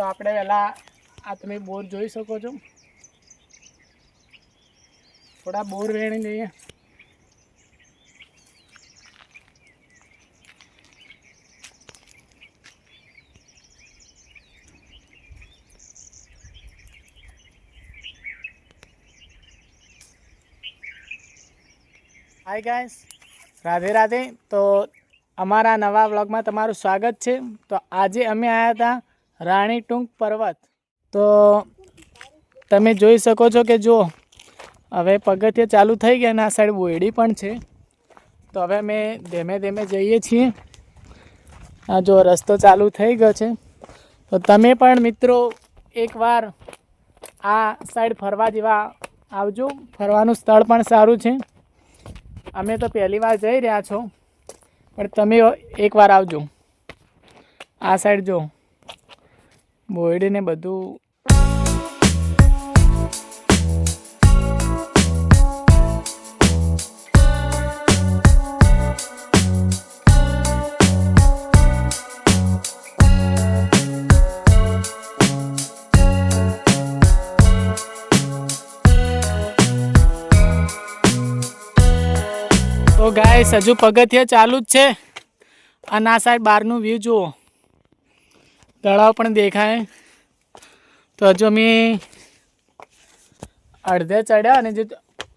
તો આપણે પહેલાં આ તમે બોર જોઈ શકો છો. થોડા બોર વેણી લઈએ. Hi guys Radhe Radhe. તો અમારા નવા વ્લોગમાં તમારું સ્વાગત છે. તો આજે અમે આવ્યા હતા રાણી ટૂંક પર્વત. તો તમે જોઈ શકો છો કે જો હવે પગથિયે ચાલુ થઈ ગયા અને આ સાઈડ બોયડી પણ છે. તો હવે અમે ધીમે ધીમે જઈએ છીએ. આ જો રસ્તો ચાલુ થઈ ગયો છે. તો તમે પણ મિત્રો એકવાર આ સાઈડ ફરવા જેવા આવજો. ફરવાનું સ્થળ પણ સારું છે. અમે તો પહેલી વાર જઈ રહ્યા છો, પણ તમે એકવાર આવજો. આ સાઈડ જો. બોયડી ને બધું. તો ગાઈસ હજુ પગથિયા ચાલુ જ છે. અને આ સાઈડ બહારનું વ્યૂ જુઓ. તળાવ પણ દેખાય. તો હજુ અમે અડધે ચડ્યા અને જે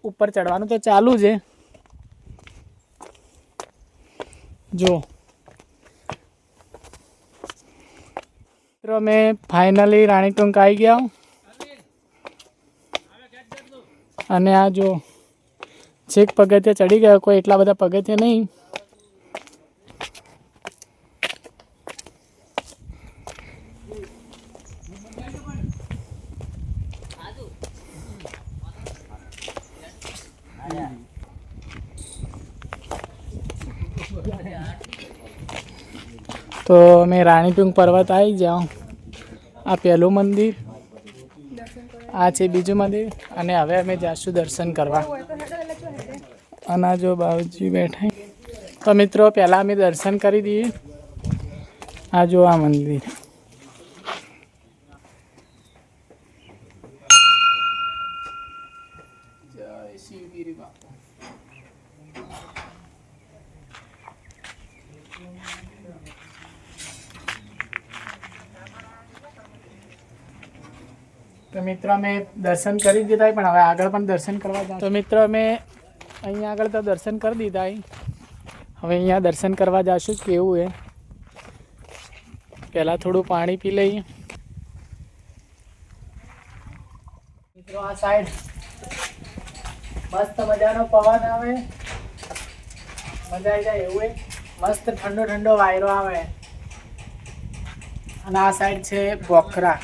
ઉપર ચડવાનું તો ચાલુ છે. જો. મિત્રો, અમે ફાઇનલી રાણી ટૂંક આવી ગયા. અને આ જો છેક પગથિયા ચડી ગયા, કોઈ એટલા બધા પગથિયા નહીં. તો અમે રાણીપુંગ પર્વત આવી જાઓ આ પહેલું મંદિર, આ છે બીજું મંદિર અને હવે અમે જાશું દર્શન કરવા. અને જો બાબુજી બેઠા તો મિત્રો, પહેલાં અમે દર્શન કરી દઈએ. આ જો આ મંદિર. તો મિત્રો અમે દર્શન કરી દીધા પણ હવે આગળ પણ દર્શન કરવા જાઓ તો મિત્રો અમે અહીંયા આગળ તો દર્શન કરી દીધા હવે અહીંયા દર્શન કરવા જઈશું કેવું એ પહેલાં થોડું પાણી પી લઈએ. મિત્રો આ સાઈડ મસ્ત મજાનો પવન આવે. મજા આવી જાય એવું મસ્ત ઠંડો ઠંડો વાયરો આવે. અને આ સાઈડ છે બોખરા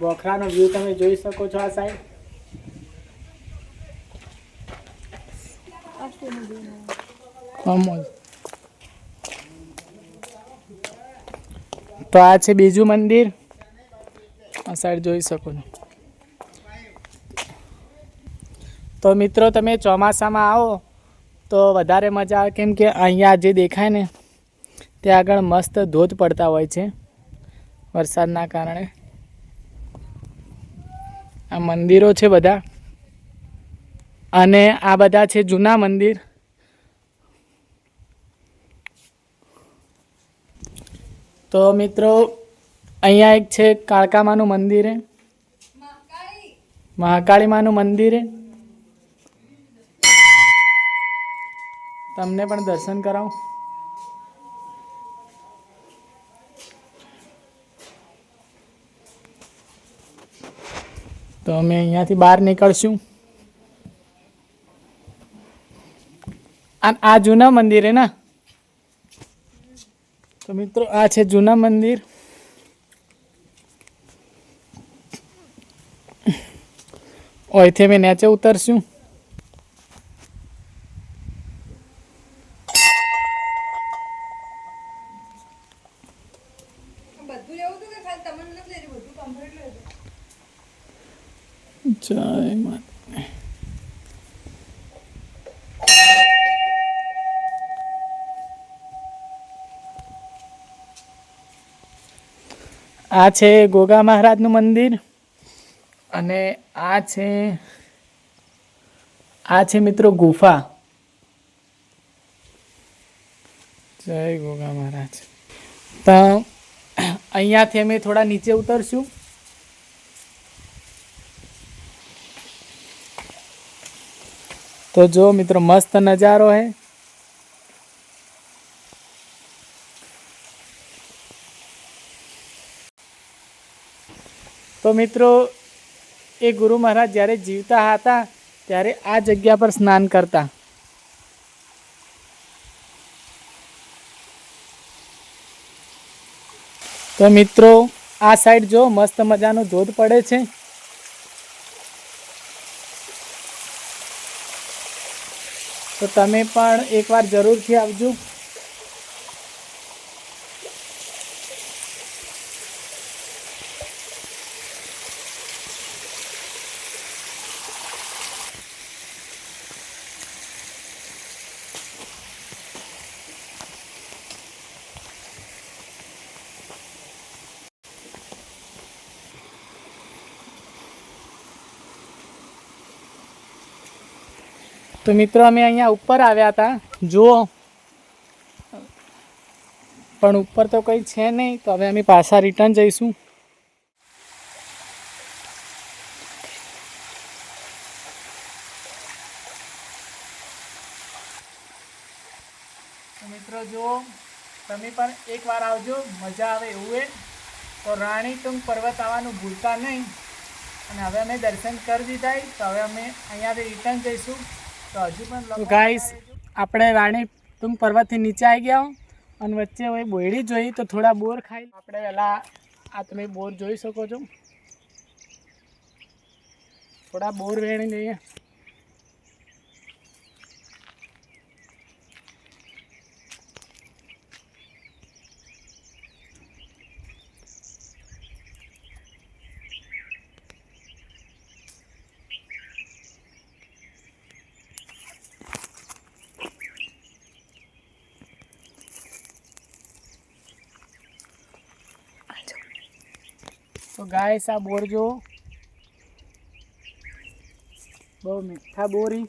બોખરાનો વ્યૂ તમે જોઈ શકો છો આ સાઈડ તો આ છે બીજું મંદિર. આ સાઈડ જોઈ શકો છો. તો મિત્રો, તમે ચોમાસામાં આવો તો વધારે મજા આવે. કેમ કે અહીંયા જે દેખાય ને, ત્યાં આગળ મસ્ત ધોધ પડતા હોય છે વરસાદના કારણે. આ મંદિરો છે બધા. અને આ બધા છે જૂના મંદિર. તો મિત્રો, અહીંયા એક છે કાળકામાનું મંદિર. મહાકાળી માનું મંદિર. તમને પણ દર્શન કરાવું. તો અમે અહીંયાથી બહાર નીકળશું. આ જૂના મંદિર હે ને? તો મિત્રો, આ છે જૂના મંદિર. ઓયથી અમે નીચે ઉતરશું બધું લેવું હતું કે ખાલી તમને નથી લેવું બધું કમ્પ્લીટ લેવું જય man. આ છે ગોગા મહારાજનું મંદિર અને આ છે આ છે મિત્રો ગુફા જય ગોગા મહારાજ તો અહીંયાથી અમે થોડા નીચે ઉતરશું તો જો મિત્રો મસ્ત નજારો હે. તો મિત્રો, એ ગુરુ મહારાજ જ્યારે જીવતા હતા, ત્યારે આ જગ્યા પર સ્નાન કરતા. તો મિત્રો, આ સાઈડ જો મસ્ત મજાનો ધોધ પડે છે. તો તમે પણ એકવાર જરૂરથી આવજો. તો મિત્રો અમે અહીંયા ઉપર આવ્યા હતા. જુઓ. પણ ઉપર તો કંઈ છે નહીં, તો હવે અમે પાછા રિટર્ન જઈશું. મિત્રો જુઓ, તમે પણ એકવાર આવજો, મજા આવે એવું એ. તો રાણી તુંગ પર્વત આવવાનું ભૂલતા નહીં. અને હવે અમે દર્શન કરી દીધા તો હવે અમે અહીંયાથી રિટર્ન જઈશું. તો ગાઈસ આપણે રાણી તું પર્વતથી નીચે આવી ગયા અને વચ્ચે હવે બોયડી જોઈ તો થોડા બોર ખાઈ આપણે પહેલાં આ તમે બોર જોઈ શકો છો. થોડા બોર વેણી લઈએ. તો ગાઈસ આ બોર જો. બહુ મીઠા. બોરી.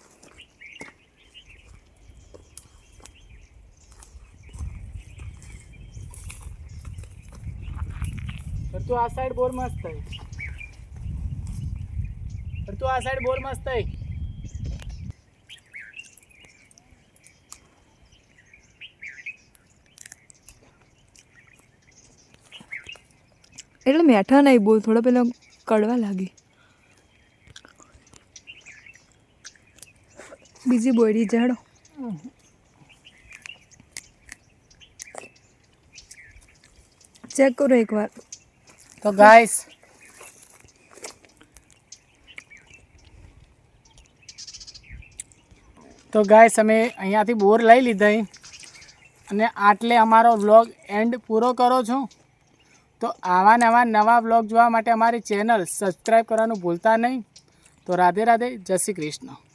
પર તું આ સાઈડ બોર મસ્ત થઈ. પર તું આ સાઈડ બોર મસ્ત થઈ. એટલે મેઠા નહીં, બોલ, થોડા પેલા કડવા લાગી. બીજી બોયડી જાડો. ચેક કરો એકવાર. તો ગાઈસ તો ગાઈસ અમે અહીંયાથી બોર લઈ લીધા અને આટલે અમારો વ્લોગ એન્ડ પૂરો કરો છો. તો આવા નવા નવા વ્લોગ જોવા માટે અમારી ચેનલ સબસ્ક્રાઈબ કરવાનું ભૂલતા નહીં. તો રાધે રાધે, જય શ્રી કૃષ્ણ.